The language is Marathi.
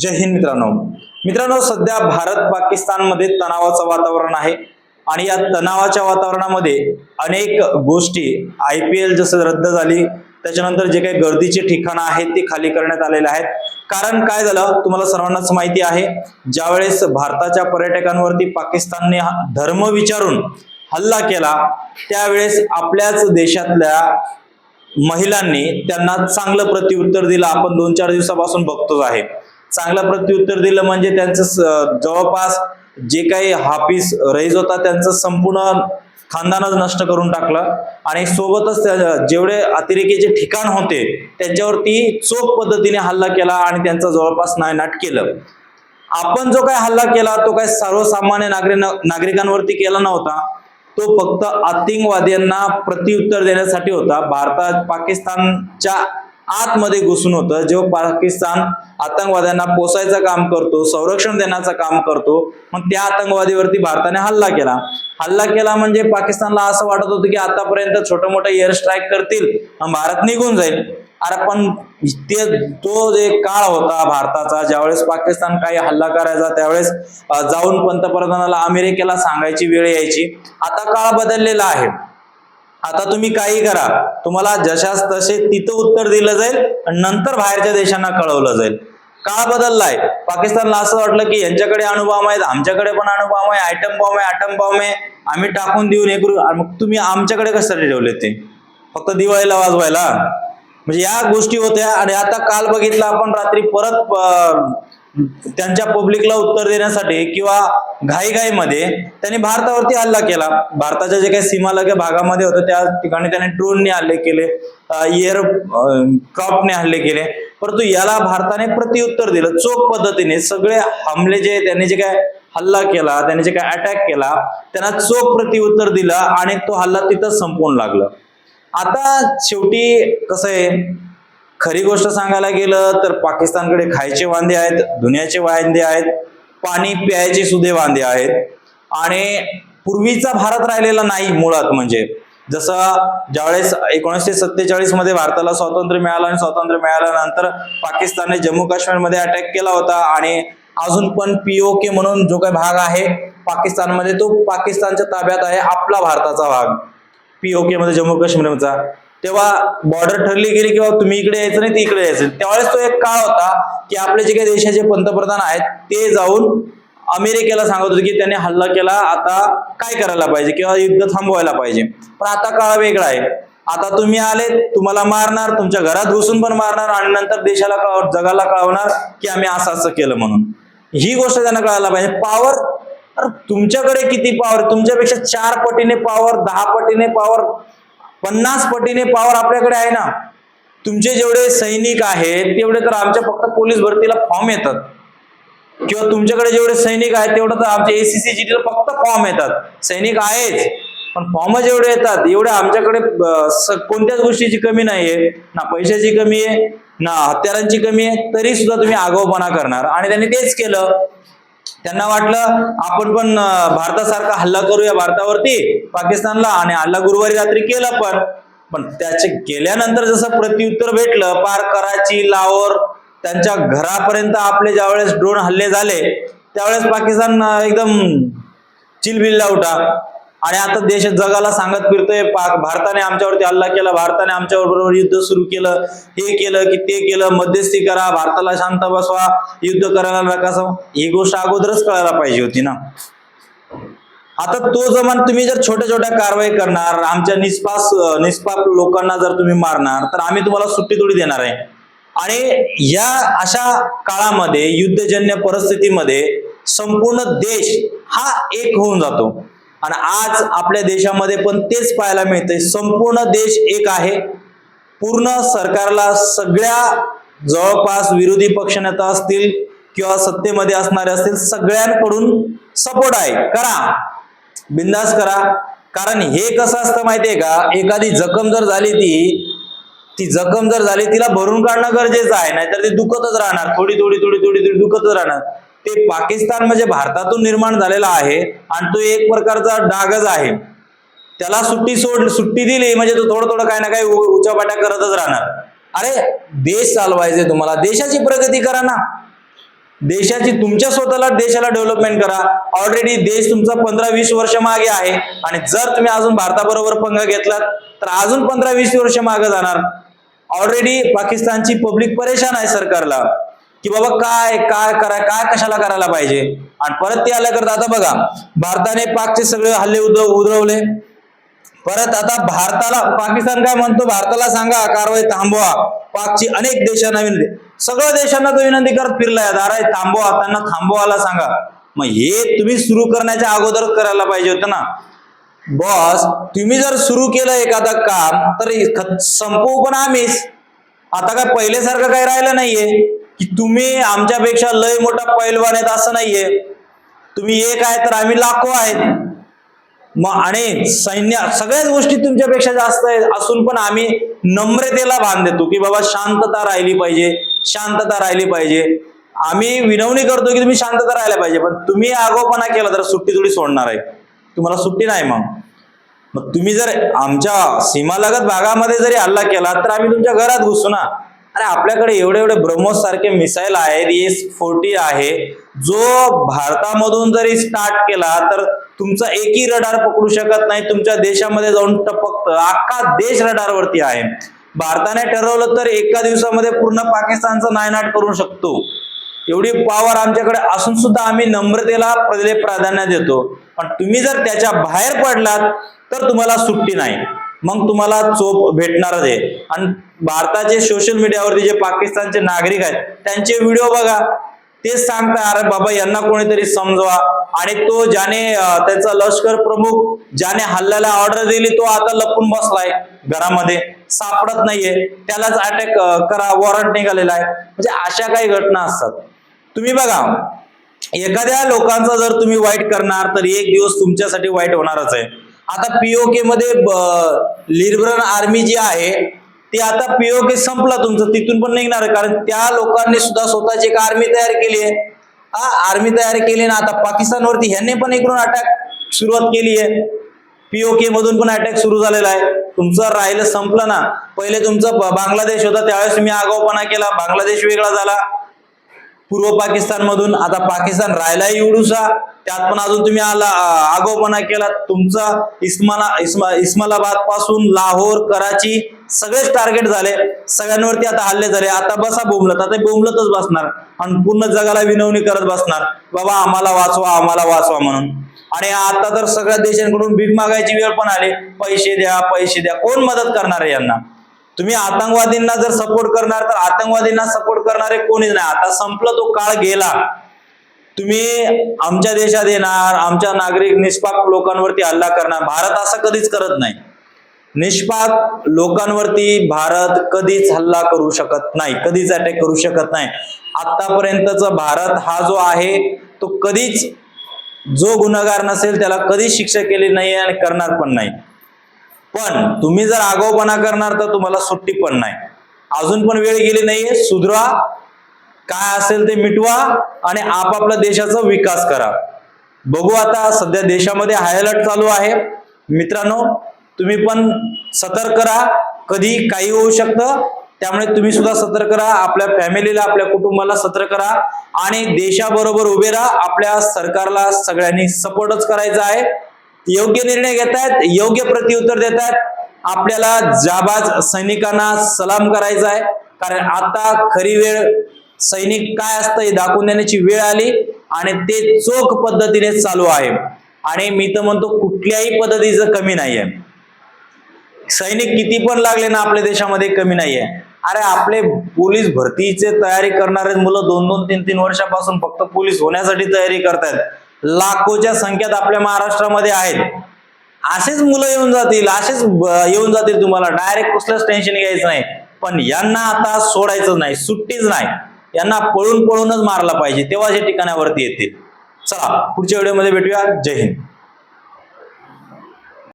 जय हिंद मित्रांनो. मित्रांनो सध्या भारत पाकिस्तानमध्ये तणावाचं वातावरण आहे आणि या तणावाच्या वातावरणामध्ये अनेक गोष्टी आय पी एल जसं रद्द झाली त्याच्यानंतर जे काही गर्दीचे ठिकाणं आहेत ते खाली करण्यात आलेले आहेत. कारण काय झालं तुम्हाला सर्वांनाच माहिती आहे ज्यावेळेस भारताच्या पर्यटकांवरती पाकिस्तानने हा- धर्म विचारून हल्ला केला त्यावेळेस आपल्याच देशातल्या महिलांनी त्यांना चांगलं प्रत्युत्तर दिलं. आपण दोन चार दिवसापासून बघतोच आहे. चांगलं प्रत्युत्तर दिलं म्हणजे त्यांचं स- जवळपास जे काही हापीस रईज होता त्यांचं संपूर्ण खानदानच नष्ट करून टाकलं. आणि सोबतच त्या- जेवढे अतिरेकीचे ठिकाण होते त्यांच्यावरती चोख पद्धतीने हल्ला केला आणि त्यांचा जवळपास नायनाट केलं. आपण जो काय हल्ला केला तो काय सर्वसामान्य नागरिक नागरिकांवरती केला नव्हता. तो फक्त आतिंगवाद्यांना प्रत्युत्तर देण्यासाठी होता. भारतात पाकिस्तानच्या आतमध्ये घुसून होतं. जेव्हा पाकिस्तान आतंकवाद्यांना पोसायचं काम करतो संरक्षण देण्याचं काम करतो मग त्या आतंकवादीवरती भारताने हल्ला केला. हल्ला केला म्हणजे पाकिस्तानला असं वाटत होतं की आतापर्यंत छोटं मोठं एअर स्ट्राईक करतील भारत निघून जाईल. अरे पण ते तो जे काळ होता भारताचा ज्यावेळेस पाकिस्तान काही हल्ला करायचा त्यावेळेस जाऊन पंतप्रधानाला अमेरिकेला सांगायची वेळ यायची आता काळ बदललेला आहे. आता तुम्ही काही करा. तुम्हाला जशास तसे तिथं उत्तर दिलं जाईल आणि नंतर बाहेरच्या देशांना कळवलं जाईल. काळ बदललाय. पाकिस्तानला असं वाटलं की यांच्याकडे अणुबॉम्ब आहेत आमच्याकडे पण अणुबॉम्ब आहे आयटम बॉम्ब आहे आयटम बॉम्ब आहे. आम्ही टाकून देऊन हे करू. मग तुम्ही आमच्याकडे कशासाठी ठेवले ते? फक्त दिवाळीला वाजवायला? म्हणजे या गोष्टी होत्या आणि आता काल बघितलं आपण रात्री परत त्यांच्या पब्लिकला उत्तर देण्यासाठी किंवा घाईघाईमध्ये त्यांनी भारतावरती हल्ला केला. भारताच्या जे काही सीमालगे भागामध्ये होतं त्या ठिकाणी त्याने ड्रोनने हल्ले केले एअर क्रॉपने हल्ले केले. परंतु याला भारताने प्रत्युत्तर दिलं. चोख पद्धतीने सगळे हमले जे त्यांनी जे काय हल्ला केला त्याने जे काय अटॅक केला त्यांना चोख प्रत्युत्तर दिलं आणि तो हल्ला तिथं संपवून लागलं. आता शेवटी कसं आहे खरी गोष्ट सांगायला गेलं तर पाकिस्तानकडे खायचे वांदे आहेत धुण्याचे वांदे आहेत पाणी प्यायचे सुद्धा वांदे आहेत. आणि पूर्वीचा भारत राहिलेला नाही मुळात म्हणजे. जसं ज्यावेळेस एकोणीसशे सत्तेचाळीसमध्ये भारताला स्वातंत्र्य मिळालं आणि स्वातंत्र्य मिळाल्यानंतर पाकिस्तानने जम्मू काश्मीरमध्ये अटॅक केला होता आणि अजून पण पीओके म्हणून जो काही भाग आहे पाकिस्तानमध्ये तो पाकिस्तानच्या ताब्यात आहे आपला भारताचा भाग. पीओके मध्ये जम्मू काश्मीरचा. तेव्हा बॉर्डर ठरली गेली किंवा तुम्ही इकडे यायचं नाही ते इकडे यायचं त्यावेळेस तो एक काळ होता की आपले जे काही देशाचे पंतप्रधान आहेत ते जाऊन अमेरिकेला सांगत होते की त्यांनी हल्ला केला आता काय करायला पाहिजे किंवा युद्ध थांबवायला पाहिजे. पण आता काळ वेगळा आहे. आता तुम्ही आले तुम्हाला मारणार तुमच्या घरात घुसून पण मारणार आणि नंतर देशाला कळ जगाला कळवणार की आम्ही असं असं केलं म्हणून. ही गोष्ट त्यांना कळायला पाहिजे. पॉवर तुमच्याकडे किती पॉवर तुमच्यापेक्षा चार पटीने पॉवर दहा पटीने पॉवर पन्नास पटीने पॉवर आपल्याकडे आहे ना. तुमचे जेवढे सैनिक आहेत तेवढे तर आमच्या फक्त पोलीस भरतीला फॉर्म येतात. किंवा तुमच्याकडे जेवढे सैनिक आहेत तेवढं तर आमच्या एसीसी ला फक्त फॉर्म येतात. सैनिक आहेच पण फॉर्म जेवढे येतात. एवढे आमच्याकडे कोणत्याच गोष्टीची कमी नाहीये. ना पैशाची कमी आहे ना हत्यारांची कमी आहे तरी सुद्धा तुम्ही आगाऊपणा करणार. आणि त्यांनी तेच केलं. त्यांना वाटलं आपण पण भारतासारखा हल्ला करूया भारतावरती पाकिस्तानला आणि हल्ला गुरुवारी रात्री केला पण पण त्याचे गेल्यानंतर जसं प्रत्युत्तर भेटलं पार कराची लाहोर त्यांच्या घरापर्यंत आपले ज्यावेळेस ड्रोन हल्ले झाले त्यावेळेस पाकिस्तान एकदम चिलबिल्ला उठा. आणि आता देश जगाला सांगत फिरतोय पाक भारताने आमच्यावरती हल्ला केला भारताने आमच्या बरोबर युद्ध सुरू केलं हे केलं की ते केलं मध्यस्थी करा भारताला शांत बसवा युद्ध करायला नका ही गोष्ट अगोदरच कळायला पाहिजे होती ना. आता तो जमान तुम्ही जर छोट्या छोट्या कारवाई करणार आमच्या निष्पास निष्पाप लोकांना जर तुम्ही मारणार तर आम्ही तुम्हाला सुट्टी थोडी देणार आहे. आणि या अशा काळामध्ये युद्धजन्य परिस्थितीमध्ये संपूर्ण देश हा एक होऊन जातो. आणि आज आपल्या देशामध्ये पण तेच पाहायला मिळतंय. संपूर्ण देश एक आहे. पूर्ण सरकारला सगळ्या जवळपास विरोधी पक्षनेता असतील किंवा सत्तेमध्ये असणारे असतील सगळ्यांकडून सपोर्ट आहे. करा. बिंदास करा. कारण हे कसं असतं माहितीये का? एखादी जखम जर झाली ती ती जखम जर झाली तिला भरून काढणं गरजेचं आहे. नाहीतर ती दुखतच राहणार. थोडी थोडी थोडी थोडी थोडी दुखतच राहणार. ते पाकिस्तान म्हणजे भारतातून निर्माण झालेला आहे आणि तो एक प्रकारचा डागच आहे. त्याला सुट्टी सोड सुट्टी दिली म्हणजे तो थोडं थोडं काय ना काही उचापाट्या करतच राहणार. अरे देश चालवायचे तुम्हाला. देशाची प्रगती करा ना. देशाची तुमच्या स्वतःला देशाला डेव्हलपमेंट करा. ऑलरेडी देश तुमचा पंधरा वीस वर्ष मागे आहे. आणि जर तुम्ही अजून भारताबरोबर पंगा घेतलात तर अजून पंधरा वीस वर्ष मागे जाणार. ऑलरेडी पाकिस्तानची पब्लिक परेशान आहे सरकारला. की बाबा काय काय करा काय कशाला करायला पाहिजे? आणि परत ते आल्याकरता आता बघा भारताने पाकचे सगळे हल्ले उद्रव उद्रवले परत आता भारताला पाकिस्तान काय म्हणतो? भारताला सांगा कारवाई थांबवा. पाकची अनेक देशांना विनंती सगळ्या देशांना तो विनंती करत फिरलाय. अरे थांबवा त्यांना थांबवायला सांगा. मग हे तुम्ही सुरू करण्याच्या अगोदरच करायला पाहिजे होतं ना. बॉस तुम्ही जर सुरू केलं एखादा काम तर संपवू पण आम्हीच. आता काय पहिल्यासारखं काही राहिलं नाहीये. की तुम्ही आमच्यापेक्षा लय मोठा पैलवान आहेत असं नाहीये. तुम्ही एक आहे तर आम्ही लाखो आहेत. मग आणि सैन्य सगळ्याच गोष्टी तुमच्यापेक्षा जास्त आहेत. असून पण आम्ही नम्रतेला भान देतो की बाबा शांतता राहिली पाहिजे शांतता राहिली पाहिजे. आम्ही विनवणी करतो की तुम्ही शांतता राहायला पाहिजे पण तुम्ही आगोपणा केला तर सुट्टी थोडी सोडणार आहे. तुम्हाला सुट्टी नाही मग. मग तुम्ही जर आमच्या सीमालगत भागामध्ये जरी हल्ला केला तर आम्ही तुमच्या घरात घुसू ना. अरे आपल्याकडे एवढे एवढे ब्रह्मोस सारखे मिसाईल आहेत एस फोर्टी आहे. जो भारतामधून जरी स्टार्ट केला तर तुमचा एकही रडार पकडू शकत नाही तुमच्या देशामध्ये जाऊन टपकत. अख्खा देश रडारवरती आहे. भारताने ठरवलं तर एका दिवसामध्ये पूर्ण पाकिस्तानचा नायनाट करू शकतो. एवढी पॉवर आमच्याकडे असून सुद्धा आम्ही नम्रतेला पहिले प्राधान्य देतो. पण तुम्ही जर त्याच्या बाहेर पडलात तर तुम्हाला सुट्टी नाही. मग तुम्हाला चोप भेटणारच आहे. आणि भारताचे सोशल मीडियावरती जे पाकिस्तानचे नागरिक आहेत त्यांचे व्हिडिओ बघा. तेच सांगता अरे बाबा यांना कोणीतरी समजवा. आणि तो ज्याने त्याचा लष्कर प्रमुख ज्याने हल्ल्याला ऑर्डर दिली तो आता लपून बसलाय घरामध्ये. सापडत नाहीये. त्यालाच अटॅक करा वॉरंट निघालेला आहे. म्हणजे अशा काही घटना असतात. तुम्ही बघा एखाद्या लोकांचा जर तुम्ही वाईट करणार तर एक दिवस तुमच्यासाठी वाईट होणारच आहे. आता पीओके मध्ये लिबरन आर्मी जी आहे ती आता पीओके संपला तुमचं. तिथून पण निघणार कारण त्या लोकांनी सुद्धा स्वतःची एक आर्मी तयार केली आहे. हा आर्मी तयार केली ना आता पाकिस्तानवरती ह्यांनी पण इकडून अटॅक सुरुवात केली आहे. पीओके मधून पण अटॅक सुरू झालेला आहे. तुमचं राहिलं संपलं ना. पहिले तुमचं ब- बांगलादेश होता. त्यावेळेस मी आगाऊपणा केला. बांगलादेश वेगळा झाला. पूर्व पाकिस्तान मधून आता पाकिस्तान राहिलाही उडूसा त्यात पण अजून तुम्ही आला आगोपणा केला. तुमचा इस्माला इस्मा इस्मालाबादपासून लाहोर कराची सगळेच टार्गेट झाले. सगळ्यांवरती आता हल्ले झाले. आता बसा बोंबलत आता बोंबलतच बसणार. आणि पूर्ण जगाला विनवणी करत बसणार. बाबा आम्हाला वाचवा आम्हाला वाचवा म्हणून. आणि आता तर सगळ्या देशांकडून भीक मागायची वेळ पण आली. पैसे द्या पैसे द्या. कोण मदत करणार आहे यांना? तुम्ही आतंकवादींना जर सपोर्ट करणार तर आतंकवादींना सपोर्ट करणारे कोणीच नाही. आता संपलं तो काळ गेला. तुम्ही आमच्या देशात येणार आमच्या नागरिक निष्पाक लोकांवरती हल्ला करणार. भारत असं कधीच करत नाही. निष्पाक लोकांवरती भारत कधीच हल्ला करू शकत नाही कधीच अटॅक करू शकत नाही. आतापर्यंतचा भारत हा जो आहे तो कधीच जो गुन्हेगार नसेल त्याला कधीच शिक्षा केली नाही आणि करणार पण नाही. पण तुम्ही जर आगाऊपणा करणार तर तुम्हाला सुट्टी पण नाही. अजून पण वेळ गेली नाहीये. सुधरा. काय असेल ते मिटवा आणि आपापल्या देशाचा विकास करा. बघू आता सध्या देशामध्ये हाय अलर्ट चालू आहे. मित्रांनो तुम्ही पण सतर्क राहा. कधी काही होऊ शकतं. त्यामुळे तुम्ही सुद्धा सतर्क राहा. आपल्या फॅमिलीला आपल्या कुटुंबाला सतर्क राहा. आणि देशाबरोबर उभे राहा. आपल्या सरकारला सगळ्यांनी सपोर्टच करायचा आहे. योग्य निर्णय घेतायत योग्य प्रत्युत्तर देतायत. आपल्याला जाबाज सैनिकांना सलाम करायचा आहे. कारण आता खरी वेळ सैनिक काय असतं हे दाखवून देण्याची वेळ आली आणि ते चोख पद्धतीने चालू आहे. आणि मी तर म्हणतो कुठल्याही पद्धतीचं कमी नाहीये. सैनिक किती पण लागले ना आपल्या देशामध्ये कमी नाहीये. अरे आपले पोलीस भरतीचे तयारी करणारे मुलं दोन दोन तीन तीन वर्षापासून फक्त पोलीस होण्यासाठी तयारी करतायत. लाखोच्या संख्येत आपल्या महाराष्ट्रामध्ये आहेत. असेच मुलं येऊन जातील असेच येऊन जातील तुम्हाला. डायरेक्ट कसलंच टेन्शन घ्यायचं नाही. पण यांना आता सोडायचं नाही सुट्टीच नाही. यांना पळून पळूनच मारला पाहिजे. तेव्हा हे ठिकाणावरती येतील. चला पुढच्या व्हिडिओमध्ये भेटूया. जय हिंद.